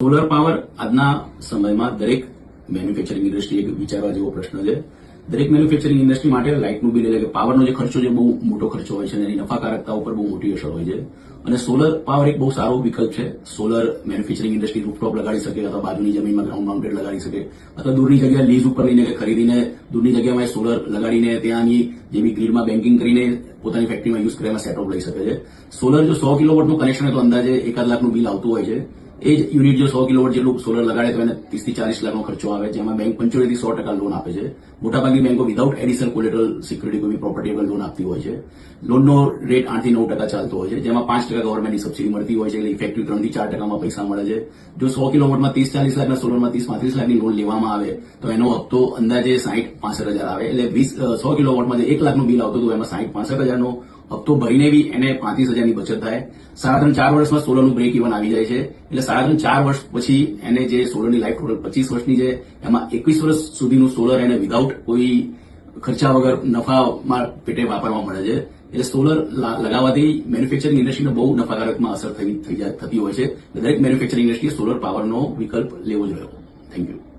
Solar power આજના સમયમાં દરેક મેન્યુફેક્ચરિંગ ઇન્ડસ્ટ્રી એક વિચારવા જેવો પ્રશ્ન છે. દરેક મેન્યુફેક્ચરિંગ ઇન્ડસ્ટ્રી માટે લાઇટનું બિલ એટલે કે પાવરનો જે ખર્ચો છે બહુ મોટો ખર્ચો હોય છે અને એની નફાકારકતા ઉપર બહુ મોટી અસર હોય છે. અને સોલર પાવર એક બહુ સારો વિકલ્પ છે. સોલર મેન્યુફેક્ચરિંગ ઇન્ડસ્ટ્રી રૂફટોપ લગાડી શકે અથવા બાજુની જમીનમાં ગ્રાઉન્ડ માઉન્ટેડ લગાડી શકે અથવા દૂરની જગ્યાએ લીઝ ઉપર લઈને કે ખરીદીને દૂરની જગ્યામાં સોલર લગાડીને ત્યાંની જેવી ગ્રીડમાં બેન્કિંગ કરીને પોતાની ફેક્ટરીમાં યુઝ કરવામાં સેટઅપ લઈ શકે છે. સોલર જો સો કિલોવોટનું કનેક્શન હોય તો અંદાજે એકાદ લાખનું બિલ આવતું હોય છે. એ જ યુનિટ જો સો કિલોવોટ જેટલું સોલર લગાડે તો એને ત્રીસથી ચાલીસ લાખનો ખર્ચો આવે, જેમાં બેંક પંચોતેરથી સો ટકા લોન આપે છે. મોટાભાગની બેંકો વિધાઉટ એડિશનલ કોલેટરલ સિક્યુરિટી કોઈ પ્રોપર્ટી પર લોન આપતી હોય છે. લોનનો રેટ આઠથી નવ ટકા ચાલતો હોય છે, જેમાં પાંચ ટકા ગવર્મેન્ટની સબસિડી મળતી હોય છે, એટલે ઇફેક્ટિવ ત્રણથી ચાર ટકામાં પૈસા મળે છે. જો સો કિલોવોટમાં ત્રીસ ચાલીસ લાખના સોલરમાં ત્રીસ પાંત્રીસ લાખની લોન લેવામાં આવે, તો એનો હપ્તો અંદાજે સાઠ પાસઠ હજાર આવે. એટલે વીસ સો કિલોવોટમાં જે એક લાખનું બિલ આવતું હતું, એમાં સાઠ પાસઠ હજારનો હપ્તો ભરીને બી એને પાંત્રીસ હજારની બચત થાય. સાડા ત્રણ ચાર વર્ષમાં સોલરનું બ્રેક ઇવન આવી જાય છે. એટલે સાડા ત્રણ ચાર વર્ષ પછી એને જે સોલરની લાઈફ ટોટલ પચીસ વર્ષની છે, એમાં એકવીસ વર્ષ સુધીનું સોલર એને વિધાઉટ કોઈ ખર્ચા વગર નફામાં પેટે વાપરવા મળે છે. એટલે સોલર લગાવવાથી મેન્યુફેક્ચરિંગ ઇન્ડસ્ટ્રીને બહુ નફાકારકમાં અસર થઈ થતી હોય છે. દરેક મેન્યુફેક્ચરિંગ ઇન્ડસ્ટ્રીએ સોલર પાવરનો વિકલ્પ લેવો જોઈએ થેન્ક યુ